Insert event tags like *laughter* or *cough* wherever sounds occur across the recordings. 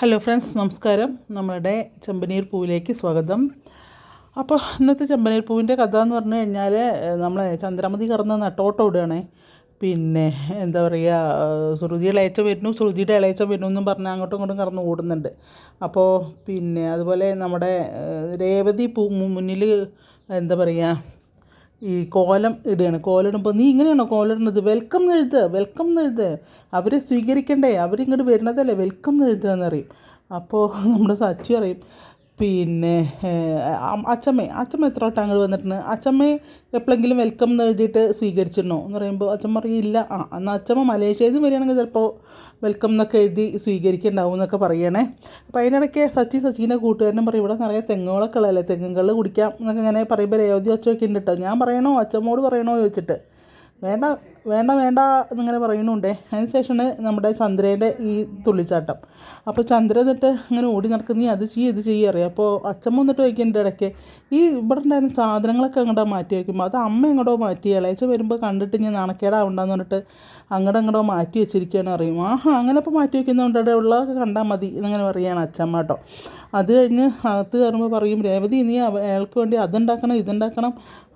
Hello friends നമസ്കാരം. നമ്മളുടെ ചെമ്പനീർ പൂവിലേക്ക് സ്വാഗതം. അപ്പോൾ ഇന്നത്തെ ചെമ്പനീർ പൂവിന്റെ കഥ എന്ന് പറഞ്ഞു കഴിഞ്ഞാൽ നമ്മളെ ചന്ദ്രമതി കറന്ന് നട്ടോട്ടം ഇടുകയാണേ പിന്നെ എന്താ പറയുക ശ്രുതി ഇളയച്ച വരുന്നു ശ്രുതിയുടെ ഇളയച്ച വരുന്നു എന്നും പറഞ്ഞ് അങ്ങോട്ടും ഇങ്ങോട്ടും കറന്ന് ഓടുന്നുണ്ട്. അപ്പോൾ പിന്നെ അതുപോലെ നമ്മുടെ രേവതി പൂ മുന്നിൽ എന്താ പറയുക ഈ കോലം ഇടുകയാണ്. കോലം ഇടുമ്പോൾ നീ ഇങ്ങനെയാണോ കോലം ഇടുന്നത്? വെൽക്കം എന്ന് എഴുതുക വെൽക്കം എന്ന് എഴുതുക. അവരെ സ്വീകരിക്കണ്ടേ? അവരിങ്ങോട്ട് വരുന്നതല്ലേ? വെൽക്കം എന്ന് എഴുതുക എന്നറിയും അപ്പോൾ *laughs* നമ്മുടെ സച്ചി പറയും പിന്നെ അച്ചമ്മ അച്ചമ്മ എത്ര വട്ടം അങ്ങോട്ട് വന്നിട്ടുണ്ട്? അച്ചമ്മ എപ്പോഴെങ്കിലും വെൽക്കം എന്ന് എഴുതിയിട്ട് സ്വീകരിച്ചിരുന്നോ എന്ന് പറയുമ്പോൾ അച്ഛൻ പറയും ഇല്ല. ആ എന്നാൽ അച്ചമ്മ മലേഷ്യയിൽ നിന്ന് വരികയാണെങ്കിൽ ചിലപ്പോൾ വെൽക്കം എന്നൊക്കെ എഴുതി സ്വീകരിക്കുന്നുണ്ടാവും എന്നൊക്കെ പറയണേ. അപ്പോൾ അതിനിടയ്ക്ക് സച്ചി സച്ചിനെ കൂട്ടുകാരനും പറയും ഇവിടെ നിറയെ തെങ്ങുകളൊക്കെ ഉള്ളതല്ലേ? തെങ്ങുകളിൽ കുടിക്കാം എന്നൊക്കെ ഇങ്ങനെ പറയുമ്പോൾ രേവതി അച്ചമൊക്കെ ഉണ്ട് കേട്ടോ ഞാൻ പറയണോ? അച്ചമ്മോട് പറയണോ ചോദിച്ചിട്ട്. വേണ്ട. വേണ്ട വേണ്ട എന്നിങ്ങനെ പറയുന്നുണ്ടേ. അതിന് ശേഷമാണ് നമ്മുടെ ചന്ദ്രേന്റെ ഈ തുള്ളിച്ചാട്ടം. അപ്പോൾ ചന്ദ്ര എന്നിട്ട് ഇങ്ങനെ ഓടി നടക്കുന്ന. നീ അത് ചെയ്യ് ഇത് ചെയ്യുക അറിയാം. അപ്പോൾ അച്ഛമ്മ വന്നിട്ട് വയ്ക്കേണ്ട ഇടയ്ക്ക് ഈ ഇവിടെ ഉണ്ടായിരുന്ന സാധനങ്ങളൊക്കെ അങ്ങോട്ടോ മാറ്റി വയ്ക്കുമ്പോൾ അത് അമ്മ എങ്ങോട്ടോ മാറ്റി? ഇളയച്ച വരുമ്പോൾ കണ്ടിട്ട് ഞാൻ നാണക്കേടാവണ്ടെന്ന് പറഞ്ഞിട്ട് അങ്ങോട്ട് അങ്ങോട്ടോ മാറ്റി വെച്ചിരിക്കുകയാണ് അറിയും. ആഹാ അങ്ങനെ ഇപ്പോൾ മാറ്റി വയ്ക്കുന്നതുകൊണ്ട് അവിടെ ഉള്ളതൊക്കെ കണ്ടാൽ മതി എന്നിങ്ങനെ പറയുകയാണ് അച്ഛമ്മ കേട്ടോ. അത് കഴിഞ്ഞ് അകത്ത് കയറുമ്പോൾ പറയും രേവതി നീ അയാൾക്ക് വേണ്ടി അതുണ്ടാക്കണം ഇതുണ്ടാക്കണം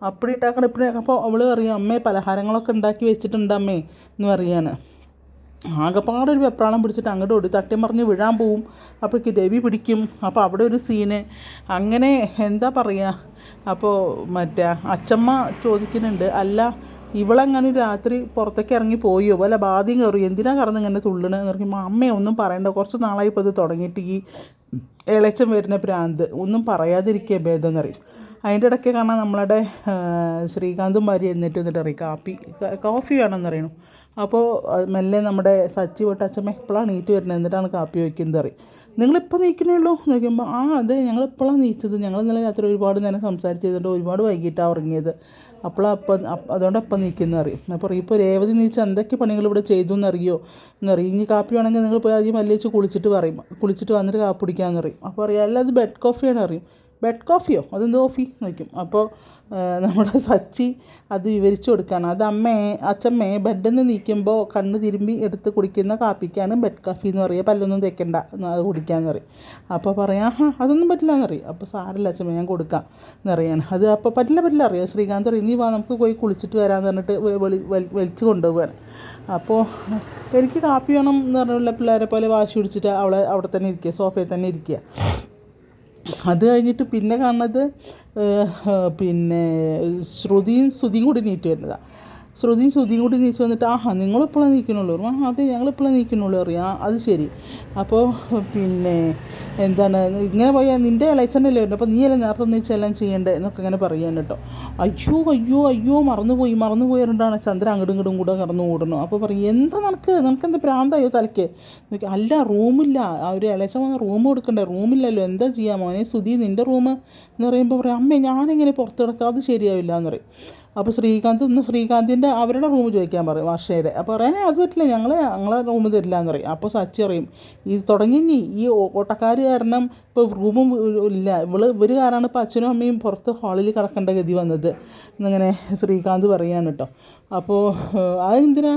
അപ്പടി ഉണ്ടാക്കണം ഇപ്പടി അപ്പോൾ അവൾ പറയും അമ്മയെ പലഹാരങ്ങളൊക്കെ ഉണ്ടാക്കി വെച്ചിട്ടുണ്ട് അമ്മേ എന്ന് പറയാണ്. ആകെപ്പാടെ ഒരു വെപ്രാളം പിടിച്ചിട്ട് അങ്ങോട്ട് ഓടി തട്ടി മറിഞ്ഞ് വീഴാൻ പോവും. അപ്പോഴേക്ക് രവി പിടിക്കും. അപ്പോൾ അവിടെ ഒരു സീന് അങ്ങനെ എന്താ പറയുക? അപ്പോൾ മറ്റേ അച്ചമ്മ ചോദിക്കുന്നുണ്ട് അല്ല ഇവളങ്ങനെ രാത്രി പുറത്തേക്ക് ഇറങ്ങി പോയോ? വല്ല ബാധ്യം കയറി എന്തിനാ കറന്ന് ഇങ്ങനെ തുള്ളണ് എന്ന് പറയുമ്പോൾ അമ്മയെ ഒന്നും പറയണ്ട. കുറച്ച് നാളായി ഇപ്പോൾ ഇത് തുടങ്ങിയിട്ട് ഈ ഇളച്ചം വരുന്ന പ്രാന്ത്. ഒന്നും പറയാതിരിക്കുക ഭേദം എന്നറിയും അതിന്റെ ഇടയ്ക്ക് കാണാൻ നമ്മളുടെ ശ്രീകാന്തും ഭാര്യ എഴുന്നേറ്റ് വന്നിട്ട് അറിയും കാപ്പി കോഫി വേണമെന്ന് അറിയണം അപ്പോൾ മെല്ലെ നമ്മുടെ സച്ചി വിട്ട് അച്ഛമ്മ എപ്പോഴാണ് നീറ്റ് വരുന്നത് എന്നിട്ടാണ് കാപ്പി വയ്ക്കുന്നത് അറിയും നിങ്ങളിപ്പോൾ നീക്കണേ ഉള്ളൂ? എന്ന് ചോദിക്കുമ്പോൾ ആ അതെ ഞങ്ങൾ ഇപ്പോഴാണ് നീച്ചത്. ഞങ്ങൾ ഇന്നലെ രാത്രി ഒരുപാട് നേരം സംസാരിച്ച് ചെയ്തിട്ട് ഒരുപാട് വൈകിട്ടാണ് ഉറങ്ങിയത്. അപ്പോഴാണ് അപ്പം അതുകൊണ്ട് അപ്പം നീക്കുന്ന അറിയും അപ്പോൾ ഇപ്പോൾ രേവതി നീച്ച് എന്തൊക്കെ പണികൾ ഇവിടെ ചെയ്തു എന്നറിയോ? എന്നറിയും? ഇനി കാപ്പി വേണമെങ്കിൽ നിങ്ങൾ പോയി ആദ്യം മല്ലിച്ച് കുളിച്ചിട്ട് പറയും. കുളിച്ചിട്ട് വന്നിട്ട് കാപ്പി കുടിക്കാമെന്ന് പറയും. അപ്പോൾ അറിയാം അല്ല അത് ബെഡ് കോഫിയാണ് അറിയും ബെഡ് കോഫിയോ അതെന്ത് കോഫി നോക്കും അപ്പോൾ നമ്മുടെ സച്ചി അത് വിവരിച്ചു കൊടുക്കുകയാണ് അത് അമ്മയെ അച്ഛമ്മയെ ബെഡിൽ നിന്ന് നീക്കുമ്പോൾ കണ്ണ് തിരുമ്പി എടുത്ത് കുടിക്കുന്ന കാപ്പിക്കാണ് ബെഡ് കാഫി എന്ന് പറയുക പല്ലൊന്നും തേക്കണ്ട. അത് കുടിക്കാമെന്ന് പറയും. അപ്പോൾ പറയാം ആഹാ അതൊന്നും പറ്റില്ല എന്നറിയും അപ്പോൾ സാരല്ല അച്ഛമ്മ ഞാൻ കൊടുക്കാം എന്നറിയാണ് അത് അപ്പോൾ പറ്റില്ല പറ്റില്ല അറിയാം? ശ്രീകാന്ത് പറയും നീ വാ നമുക്ക് പോയി കുളിച്ചിട്ട് വരാമെന്ന് പറഞ്ഞിട്ട് വലിച്ചു കൊണ്ടുപോവുകയാണ് അപ്പോൾ എനിക്ക് കാപ്പി വേണം എന്ന് പറഞ്ഞുള്ള പിള്ളേരെ പോലെ വാശി പിടിച്ചിട്ട് അവളെ അവിടെ തന്നെ ഇരിക്കുക സോഫയിൽ തന്നെ ഇരിക്കുക. അത് കഴിഞ്ഞിട്ട് പിന്നെ കാണുന്നത് പിന്നെ ശ്രുതിയും ശ്രുതിയും കൂടി നീറ്റ് വരുന്നതാണ് ശ്രുതിയും ശ്രുതിയും കൂടി നീച്ച് വന്നിട്ട് ആഹാ നിങ്ങളിപ്പോഴാണ് നീക്കണുള്ളൂ ആ അതെ ഞങ്ങളിപ്പോഴാണ് നീക്കണുള്ളൂ അറിയാം. അത് ശരി. അപ്പോൾ പിന്നെ എന്താണ് ഇങ്ങനെ പോയാൽ നിന്റെ ഇളയച്ചനല്ലേ വരുന്നത്? അപ്പോൾ നീയല്ലേ നേരത്തെ ഒന്നിച്ച് എല്ലാം ചെയ്യേണ്ടത് എന്നൊക്കെ ഇങ്ങനെ പറയാൻ കേട്ടോ. അയ്യോ അയ്യോ അയ്യോ മറന്നുപോയി മറന്നുപോയി പറഞ്ഞിട്ടാണ് ചന്ദ്രൻ അങ്ങോട്ടും ഇങ്ങോട്ടും കൂടെ കടന്നു ഓടണം അപ്പോൾ പറയും എന്താ നിനക്ക്? നിനക്ക് എന്താ പ്രാന്തായോ തലയ്ക്ക്? അല്ല റൂമില്ല. അവർ ഇളയച്ച വന്ന റൂം കൊടുക്കണ്ടേ? റൂമില്ലല്ലോ. എന്താ ചെയ്യാമോ മോനെ സുധി നിന്റെ റൂം? എന്ന് പറയുമ്പോൾ പറയും അമ്മേ ഞാനെങ്ങനെ പുറത്ത് കിടക്കാം അത് ശരിയാവില്ല എന്ന് പറയും. അപ്പോൾ ശ്രീകാന്ത് ഇന്ന് ശ്രീകാന്തിന്റെ അവരുടെ റൂം ചോദിക്കാൻ പറയും വർഷയുടെ. അപ്പോൾ പറയാം അത് പറ്റില്ല ഞങ്ങൾ ഞങ്ങളെ റൂം തരില്ല എന്ന് പറയും. അപ്പോൾ സച്ചി പറയും ഈ തുടങ്ങി ഈ ഓട്ടക്കാർ കാരണം ഇപ്പോൾ റൂമും ഇല്ല. ഇവൾ ഇവർ കാരണമാണ് ഇപ്പോൾ അച്ഛനും അമ്മയും പുറത്ത് ഹാളിൽ കിടക്കേണ്ട ഗതി വന്നത്. എന്നിങ്ങനെ ശ്രീകാന്ത് പറയാണ് കേട്ടോ. അപ്പോൾ അതെന്തിനാ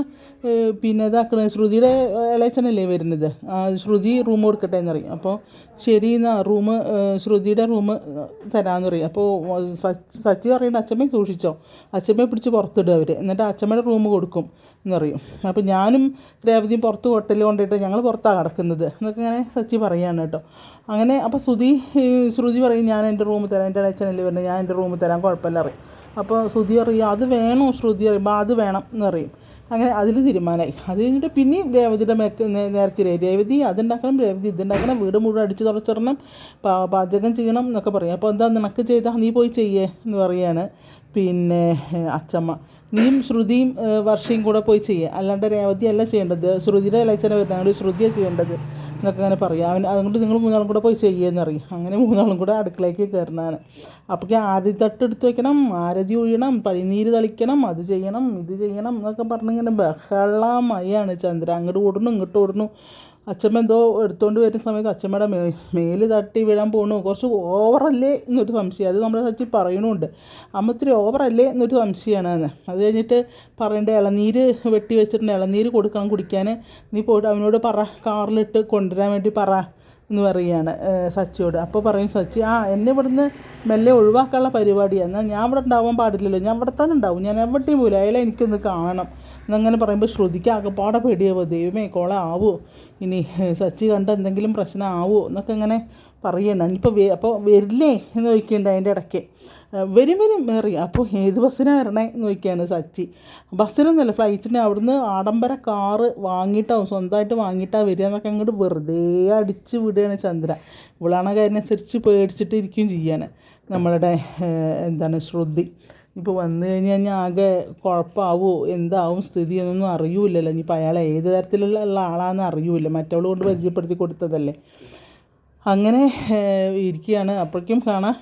പിന്നെ ഇതാക്കണത് ശ്രുതിയുടെ ഇളയച്ചനല്ലേ വരുന്നത്. ശ്രുതി റൂം കൊടുക്കട്ടെ എന്ന് പറയും അപ്പോൾ ശരി എന്നാ റൂം ശ്രുതിയുടെ റൂം തരാമെന്ന് പറയും അപ്പോൾ സച്ചി പറയുന്നത് അച്ഛമ്മയെ സൂക്ഷിച്ചോ? അച്ഛമ്മയെ പിടിച്ച് പുറത്തിടുക അവർ എന്നിട്ട് അച്ഛമ്മയുടെ റൂം കൊടുക്കും എന്ന് അപ്പോൾ ഞാനും രേവതിയും പുറത്ത് ഹോട്ടലിൽ കൊണ്ടിട്ട് ഞങ്ങൾ പുറത്താണ് കിടക്കുന്നത് എന്നൊക്കെ ഇങ്ങനെ സച്ചി പറയുകയാണ് കേട്ടോ. അങ്ങനെ അപ്പോൾ ശ്രുതി ശ്രുതി പറയും ഞാൻ എന്റെ റൂം തരാം. എന്റെ അച്ഛനല്ലേ വരുന്നത്. ഞാൻ എന്റെ റൂം തരാം. കുഴപ്പമില്ല പറയും. അപ്പോൾ ശ്രുതി അറിയുക അത് വേണോ ശ്രുതി അറിയുമ്പോൾ അത് വേണം എന്നറിയും അങ്ങനെ അതിൽ തീരുമാനമായി. അത് കഴിഞ്ഞിട്ട് പിന്നെയും രേവതിയുടെ മേക്ക് നേ- നേർച്ചിരെ രേവതി അതുണ്ടാക്കണം രേവതി ഇതുണ്ടാക്കണം വീട് മുഴുവൻ അടിച്ച് തുറച്ചിടണം പാചകം ചെയ്യണം എന്നൊക്കെ പറയും. അപ്പോൾ എന്താ നിനക്ക് ചെയ്താൽ നീ പോയി ചെയ്യേ എന്ന് പറയാണ്. പിന്നെ അച്ചമ്മ. നീയും ശ്രുതിയും വർഷയും കൂടെ പോയി ചെയ്യുക അല്ലാണ്ട് രേവതി അല്ല ചെയ്യേണ്ടത്. ശ്രുതിയുടെ വരുന്നത് അങ്ങോട്ട് ശ്രുതിയാണ് ചെയ്യേണ്ടത്. എന്നൊക്കെ അങ്ങനെ പറയും. അവൻ അതുകൊണ്ട് നിങ്ങൾ മൂന്നാളും കൂടെ പോയി ചെയ്യുമെന്ന് അറിയും അങ്ങനെ മൂന്നാളും കൂടെ അടുക്കളയ്ക്ക് കയറുന്നതാണ്. അപ്പോൾ ആരതി തട്ട് എടുത്ത് വെക്കണം ആരതി ഒഴിയണം പനിനീര് തളിക്കണം അത് ചെയ്യണം ഇത് ചെയ്യണം എന്നൊക്കെ പറഞ്ഞിങ്ങനെ ബഹളമയാണ് ചന്ദ്ര. അങ്ങോട്ട് ഓടുന്നു ഇങ്ങോട്ട് ഓടുന്നു. അച്ഛമ്മ എന്തോ എടുത്തുകൊണ്ട് വരുന്ന സമയത്ത് അച്ഛമ്മയുടെ മേ മേൽ തട്ടി വീഴാൻ പോകണു കുറച്ച് ഓവറല്ലേ എന്നൊരു സംശയം. അത് നമ്മുടെ സച്ചി പറയണുണ്ട്. അമ്മ ഇത്തിരി ഓവറല്ലേ എന്നൊരു സംശയമാണ്. എന്ന് അത് കഴിഞ്ഞിട്ട് പറയേണ്ട ഇളനീര് വെട്ടി വെച്ചിട്ടുണ്ട്. ഇളനീര് കൊടുക്കണം കുടിക്കാൻ നീ പോയിട്ട് അവനോട് പറ. കാറിലിട്ട് കൊണ്ടുവരാൻ വേണ്ടി പറ. എന്ന് പറയുകയാണ് സച്ചിയോട്. അപ്പോൾ പറയും സച്ചി ആ എന്നെ ഇവിടുന്ന് മെല്ലെ ഒഴിവാക്കാനുള്ള പരിപാടിയാണ് എന്നാൽ ഞാൻ ഇവിടെ ഉണ്ടാവാൻ പാടില്ലല്ലോ. ഞാൻ ഇവിടെ തന്നെ ഉണ്ടാവും. ഞാൻ എവിടെയും പോലും അയാളെ എനിക്കൊന്ന് കാണണം. എന്നങ്ങനെ പറയുമ്പോൾ ശ്രുതിക്ക് ആകെപ്പാടെ പേടിയാവോ ദൈവമേ കോള ആവോ? ഇനി സച്ചി കണ്ട എന്തെങ്കിലും പ്രശ്നം ആവോ? എന്നൊക്കെ ഇങ്ങനെ പറയണം. ഇനിയിപ്പോൾ അപ്പോൾ വരില്ലേ എന്ന് ചോദിക്കുന്നുണ്ട് അതിന്റെ ഇടയ്ക്ക്. വരും വരും മേറി. അപ്പോൾ ഏത് ബസ്സിനാണ് വരണേ എന്ന് ചോദിക്കുകയാണ് സച്ചി. ബസ്സിനൊന്നുമല്ല ഫ്ലൈറ്റിന് അവിടുന്ന് ആഡംബര കാറ് വാങ്ങിയിട്ടാവും സ്വന്തമായിട്ട് വാങ്ങിയിട്ടാണ് വരിക എന്നൊക്കെ അങ്ങോട്ട് വെറുതെ അടിച്ച് വിടുകയാണ് ചന്ദ്ര. ഇവളാണ് അതിനനുസരിച്ച് പേടിച്ചിട്ട് ഇരിക്കുകയും ചെയ്യാണ് നമ്മളുടെ എന്താണ് ശ്രുതി. ഇപ്പോൾ വന്നു കഴിഞ്ഞ് കഴിഞ്ഞാൽ ആകെ കുഴപ്പമാവോ എന്താവും സ്ഥിതി എന്നൊന്നും അറിയൂലല്ലോ ഇനിയിപ്പോൾ അയാൾ ഏത് തരത്തിലുള്ള ആളാണെന്ന് അറിയൂല മറ്റവൾ കൊണ്ട് പരിചയപ്പെടുത്തി കൊടുത്തതല്ലേ. അങ്ങനെ ഇരിക്കുകയാണ്. അപ്പോഴേക്കും കാണാം.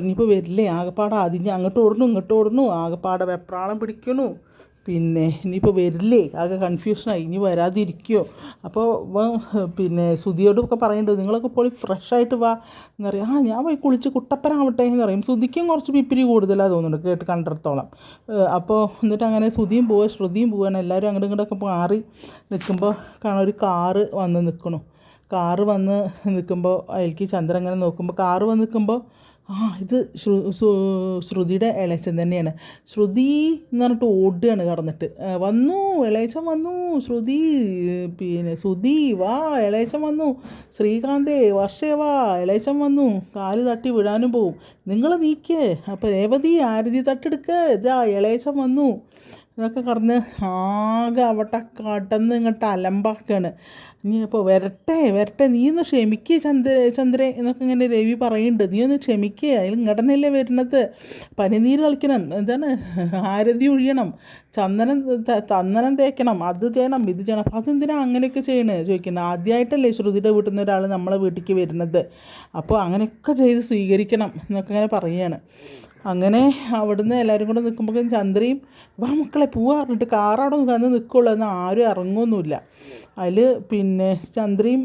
ഇനിയിപ്പോൾ വരില്ലേ? ആകെപ്പാടെ അതിന് അങ്ങോട്ട് ഓടണു ഇങ്ങോട്ട് ഓടണു ആകെപ്പാടെ വെപ്രാളം പിടിക്കണു പിന്നെ ഇനിയിപ്പോൾ വരില്ലേ? ആകെ കൺഫ്യൂഷനായി ഇനി വരാതിരിക്കുമോ അപ്പോൾ പിന്നെ സുധിയോടൊക്കെ പറയുന്നുണ്ട് നിങ്ങളൊക്കെ പോയി ഫ്രഷായിട്ട് വാ. എന്ന് പറയും. ആ ഞാൻ പോയി കുളിച്ച് കുട്ടപ്പനാവട്ടെ എന്ന് പറയും. സുധിക്കും കുറച്ച് പിപ്പിരി കൂടുതലാണ് തോന്നുന്നുണ്ട് കേട്ട് കണ്ടിടത്തോളം. അപ്പോൾ എന്നിട്ട് അങ്ങനെ സുധിയും പോവുക ശ്രുതിയും പോവുകയാണ് എല്ലാവരും അങ്ങോട്ടും ഇങ്ങോട്ടൊക്കെ മാറി നിൽക്കുമ്പോൾ കാണാൻ ഒരു കാറ് വന്ന് നിൽക്കണു കാറ് വന്ന് നിൽക്കുമ്പോൾ അതിലേക്ക് ചന്ദ്രൻ അങ്ങനെ നോക്കുമ്പോൾ കാറ് വന്ന് നിൽക്കുമ്പോൾ ആ ഇത് ശ്രു ശ്രുതിയുടെ ഇളയച്ചൻ തന്നെയാണ്. ശ്രുതി എന്ന് പറഞ്ഞിട്ട് ഓടുകയാണ് കടന്നിട്ട്. വന്നു ഇളയച്ചൻ വന്നു ശ്രുതി പിന്നെ സുധി വാ ഇളയച്ചൻ വന്നു. ശ്രീകാന്തേ വർഷേ വാ ഇളയച്ചൻ വന്നു. കാൽ തട്ടി വിടാനും പോവും. നിങ്ങൾ നീക്കേ. അപ്പോൾ രേവതി ആരതി തട്ടെടുക്കുക ഇതാ ഇളയച്ചൻ വന്നു. എന്നൊക്കെ കറന്ന് ആകെ അവിടെ കടന്ന് ഇങ്ങോട്ട് അലമ്പാക്കാണ്. നീ അപ്പോൾ വരട്ടെ വരട്ടെ. നീ ഒന്ന് ക്ഷമിക്കേ ചന്ദ്ര ചന്ദ്രേ എന്നൊക്കെ ഇങ്ങനെ രവി പറയുന്നുണ്ട്. നീ ഒന്ന് ക്ഷമിക്കേ അതിൽ ഇങ്ങടനല്ലേ വരുന്നത്? പനിനീര് കളിക്കണം എന്താണ്? ആരതി ഒഴിയണം ചന്ദനം ചന്ദനം തേക്കണം അത് ചെയ്യണം ഇത് ചെയ്യണം. അപ്പോൾ അതെന്തിനാ അങ്ങനെയൊക്കെ ചെയ്യണേ? ചോദിക്കുന്നത് ആദ്യമായിട്ടല്ലേ ശ്രുതിയുടെ വീട്ടിൽ നിന്ന് ഒരാൾ നമ്മളെ വീട്ടിലേക്ക് വരുന്നത്. അപ്പോൾ അങ്ങനെയൊക്കെ ചെയ്ത് സ്വീകരിക്കണം എന്നൊക്കെ ഇങ്ങനെ പറയുകയാണ്. അങ്ങനെ അവിടുന്ന് എല്ലാവരും കൂടെ നിൽക്കുമ്പോഴേക്കും ചന്ദ്രയും വാ മക്കളെ പോവാ പറഞ്ഞിട്ട് കാറവിടെ വന്ന് നിൽക്കുള്ളൂ എന്നാൽ ആരും ഇറങ്ങുമൊന്നുമില്ല അതിൽ പിന്നെ ചന്ദ്രയും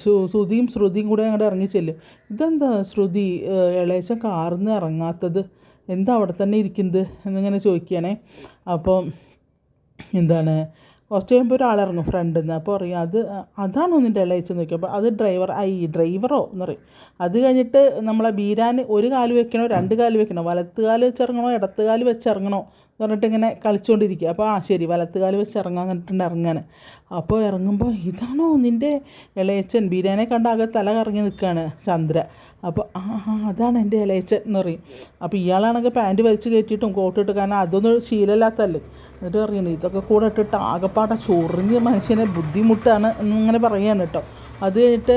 ശ്രുതിയും ശ്രുതിയും കൂടെ അങ്ങോട്ട് ഇറങ്ങി ചെല്ലും. ഇതെന്താ ശ്രുതി ഇളയച്ച കാറിൽ നിന്ന് ഇറങ്ങാത്തത്? എന്താ അവിടെ തന്നെ ഇരിക്കുന്നത്? എന്നിങ്ങനെ ചോദിക്കുകയാണേ. അപ്പം എന്താണ് കുറച്ച് കഴിയുമ്പോൾ ഒരാളിറങ്ങും ഫ്രണ്ടിൽ നിന്ന് അപ്പോൾ പറയും അത് അതാണ് ഒന്നിന്റെ ഇളയച്ചൻ? നോക്കി അപ്പോൾ അത് ഡ്രൈവർ ഐ ഡ്രൈവറോ എന്ന് പറയും. അത് കഴിഞ്ഞിട്ട് നമ്മളെ ബീരാൻ ഒരു കാൽ വെക്കണോ രണ്ട് കാൽ വെക്കണോ? വലത്ത് കാൽ വെച്ചിറങ്ങണോ ഇടത്ത് കാൽ വെച്ചിറങ്ങണോ? എന്ന് പറഞ്ഞിട്ട് ഇങ്ങനെ കളിച്ചുകൊണ്ടിരിക്കുക അപ്പോൾ ആ ശരി വലത്ത് കാൽ വെച്ച് ഇറങ്ങാൻ പറഞ്ഞിട്ടുണ്ട് ഇറങ്ങാൻ അപ്പോൾ ഇറങ്ങുമ്പോൾ ഇതാണോ നിന്റെ ഇളയച്ചൻ ബീരാനെ കണ്ട ആകെ തല കറങ്ങി നിൽക്കുകയാണ് ചന്ദ്ര. അപ്പോൾ ആ ആ അതാണ് എന്റെ ഇളയച്ചൻ എന്ന് പറയും. അപ്പോൾ ഇയാളാണെങ്കിൽ പാന്റ് വലിച്ച് കയറ്റിയിട്ടും കോട്ടിട്ട് കാരണം അതൊന്നും ശീലമില്ലാത്തല്ലേ എന്നിട്ട് പറയുന്നത് ഇതൊക്കെ കൂടെ ഇട്ടിട്ട് ആകപ്പാടെ ചൊറിഞ്ഞ് മനുഷ്യനെ ബുദ്ധിമുട്ടാണ് എന്നിങ്ങനെ പറയുകയാണ് കേട്ടോ. അത് കഴിഞ്ഞിട്ട്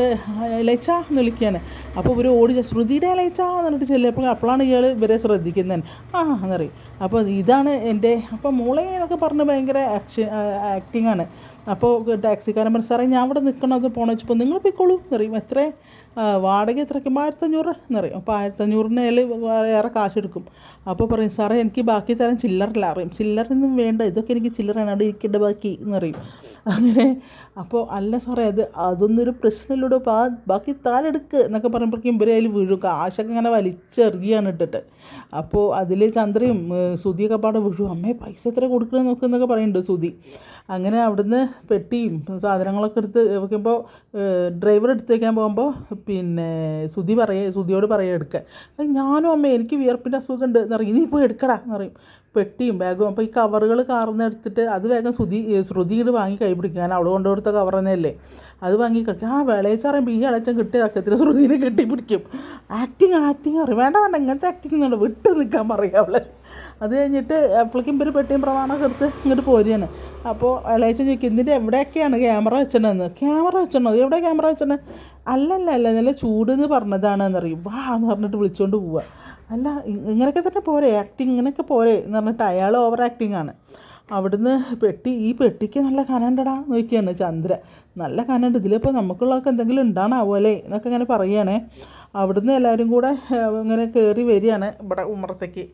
ഇലച്ച എന്ന് വിളിക്കുകയാണ്. അപ്പോൾ ഇവർ ഓടി ശ്രുതിയുടെ ഇലച്ച എന്ന് പറഞ്ഞിട്ട് ചെല്ലിയപ്പോൾ അപ്പോഴാണ് ഇയാൾ ഇവരെ ശ്രദ്ധിക്കുന്നത് ആ എന്നറിയും അപ്പോൾ ഇതാണ് എന്റെ അപ്പോൾ മോളെ എന്നൊക്കെ പറഞ്ഞ് ഭയങ്കര ആക്ഷൻ ആക്ടിങ് ആണ്. അപ്പോൾ ടാക്സിക്കാരൻ പറഞ്ഞു സാറേ ഞാൻ ഇവിടെ നിൽക്കണത് പോകണം വെച്ചപ്പോൾ നിങ്ങൾ പോയിക്കോളൂ എന്നറിയും. എത്ര? വാടക എത്രയ്ക്കും ആയിരത്തഞ്ഞൂറ് എന്നറിയും. അപ്പോൾ ആയിരത്തഞ്ഞൂറിന് ഏറെ കാശെടുക്കും അപ്പോൾ പറയും സാറേ എനിക്ക് ബാക്കി തരാൻ ചില്ലറില്ല അറിയും. ചില്ലറൊന്നും വേണ്ട ഇതൊക്കെ എനിക്ക് ചില്ലറാണ് അവിടെ ഇരിക്കേണ്ട ബാക്കി എന്നറിയും. അങ്ങനെ അപ്പോൾ അല്ല സാറേ അത് അതൊന്നൊരു പ്രശ്നമില്ലൂടെ ബാക്കി താലെടുക്ക് എന്നൊക്കെ പറയുമ്പോഴേക്കും ഇവരെ അതിൽ വീഴും. കാശൊക്കെ ഇങ്ങനെ വലിച്ചെറിയാണ് ഇട്ടിട്ട്. അപ്പോൾ അതിൽ ചന്ദ്രയും ഏഹ്, സുധിയൊക്കെ പാടെ വിഴു അമ്മേ പൈസ എത്ര കൊടുക്കണമെന്ന് നോക്കുന്നൊക്കെ പറയുന്നുണ്ട് സുതി അങ്ങനെ അവിടുന്ന് പെട്ടിയും സാധനങ്ങളൊക്കെ എടുത്ത് വെക്കുമ്പോൾ ഡ്രൈവർ എടുത്ത് വയ്ക്കാൻ പോകുമ്പോൾ പിന്നെ സുതി പറയേ സുതിയോട് പറയുക എടുക്കാൻ. ഞാനും അമ്മ എനിക്ക് വിയർപ്പിന്റെ അസുഖം ഉണ്ട് എന്ന് പറയും. നീ പോയി എടുക്കടാ പറയും. പെട്ടിയും ബാഗും. അപ്പോൾ ഈ കവറുകൾ കാർന്നെടുത്തിട്ട് അത് വേഗം ശ്രുതി ശ്രുതിയിട്ട് വാങ്ങി കൈ പിടിക്കുക ഞാൻ അവിടെ കൊണ്ടുകൊടുത്ത കവർ തന്നെയല്ലേ. അത് വാങ്ങി കിടക്കും ആ വിളയിച്ചറിയുമ്പോൾ ഈ അളച്ചൻ കിട്ടിയ തക്കത്തിൽ ശ്രുതിനെ കെട്ടി പിടിക്കും. ആക്ടിങ് ആക്ടിങ് അറിയും. വേണ്ട വേണ്ട. ഇങ്ങനത്തെ ആക്ടിങ് എന്നുള്ളത് വിട്ട് നിൽക്കാൻ പറയും അവൾ. അത് കഴിഞ്ഞിട്ട് അപ്പോഴേക്കും ഇവർ പെട്ടിയും പ്രമാണമൊക്കെ എടുത്ത് ഇങ്ങോട്ട് പോരുകയാണ്. അപ്പോൾ ഇളയച്ചൻ ചോദിക്കും ഇതിന്റെ എവിടെയൊക്കെയാണ് ക്യാമറ വെച്ചിട്ടുണ്ടെന്ന് ക്യാമറ വെച്ചിട്ടുണ്ടോ എവിടെ ക്യാമറ വെച്ചിട്ടുണ്ട് അല്ലല്ല അല്ല നല്ല ചൂടെന്ന് പറഞ്ഞതാണ് എന്നറിയും വാ എന്ന് പറഞ്ഞിട്ട് വിളിച്ചുകൊണ്ട് പോവുക അല്ല ഇങ്ങനെയൊക്കെ തന്നെ പോരെ. ആക്ടിങ് ഇങ്ങനെയൊക്കെ പോരെ എന്ന് പറഞ്ഞിട്ട് അയാൾ ഓവർ ആക്ടിങ് ആണ്. അവിടുന്ന് പെട്ടി ഈ പെട്ടിക്ക് നല്ല കനണ്ടടാ നോക്കിയാണ് ചന്ദ്ര നല്ല കനണ്ട് ഇതിലിപ്പോൾ നമുക്കുള്ളതൊക്കെ എന്തെങ്കിലും ഉണ്ടാണാവോ അല്ലേ എന്നൊക്കെ ഇങ്ങനെ പറയുകയാണേ. അവിടുന്ന് എല്ലാവരും കൂടെ ഇങ്ങനെ കയറി വരികയാണ് ഇവിടെ ഉമ്മറത്തേക്ക്.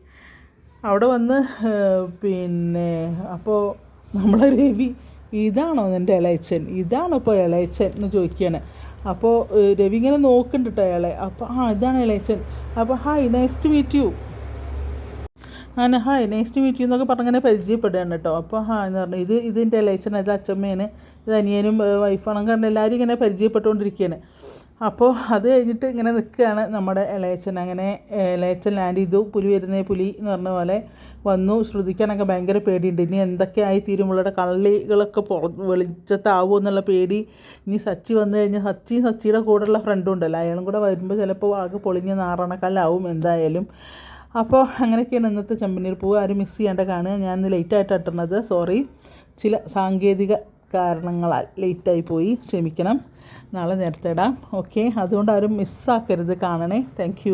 അവിടെ വന്ന് പിന്നെ അപ്പോൾ നമ്മളെ രവി ഇതാണോ നിന്റെ ഇളയച്ചൻ? ഇതാണോ ഇപ്പോൾ ഇളയച്ചൻ എന്ന് ചോദിക്കുകയാണ്. അപ്പോൾ രവി ഇങ്ങനെ നോക്കുന്നുണ്ട് അയാളെ. അപ്പോൾ ആ ഇതാണ് ഇളയച്ചൻ അപ്പോൾ hi nice to meet you അങ്ങനെ hi nice to meet you എന്നൊക്കെ പറഞ്ഞങ്ങനെ പരിചയപ്പെടുകയാണ് കേട്ടോ. അപ്പോൾ ഹാ എന്ന് പറഞ്ഞു. ഇത് ഇതിന്റെ ഇളയച്ചൻ ഇത് അച്ഛമ്മയാണ് ഇത് അനിയനും വൈഫാണെന്ന് കണ്ട് എല്ലാവരും ഇങ്ങനെ പരിചയപ്പെട്ടുകൊണ്ടിരിക്കുകയാണ്. അപ്പോൾ അത് കഴിഞ്ഞിട്ട് ഇങ്ങനെ നിൽക്കുകയാണ് നമ്മുടെ ഇളയച്ചൻ അങ്ങനെ ഇളയച്ചൻ ലാൻഡ് ചെയ്തു. പുലി വരുന്നേ പുലി എന്ന് പറഞ്ഞ പോലെ വന്നു. ശ്രുതിക്കാനൊക്കെ ഭയങ്കര പേടിയുണ്ട്. ഇനി എന്തൊക്കെയായി തീരുമ്പോഴുടെ കള്ളികളൊക്കെ പുറ വെളിച്ചത്താവും എന്നുള്ള പേടി. ഇനി സച്ചി വന്നു കഴിഞ്ഞാൽ സച്ചി സച്ചിയുടെ കൂടെയുള്ള ഫ്രണ്ടും ഉണ്ടല്ലോ. അയാളും കൂടെ വരുമ്പോൾ ചിലപ്പോൾ ആകെ പൊളിഞ്ഞ് നാറണക്കല്ലാവും എന്തായാലും. അപ്പോൾ അങ്ങനെയൊക്കെയാണ് ഇന്നത്തെ ചെമ്പനീർ പൂവ്. ആരും മിസ് ചെയ്യാണ്ട് കാണുക. ഞാൻ ഇന്ന് ലേറ്റായിട്ട് ഇട്ടുന്നത് സോറി ചില സാങ്കേതിക കാരണങ്ങളാൽ ലേറ്റായി പോയി. ക്ഷമിക്കണം. നാളെ നേരത്തെ ഇടാം. ഓക്കെ അതുകൊണ്ട് ആരും മിസ്സാക്കരുത് കാണണേ. താങ്ക്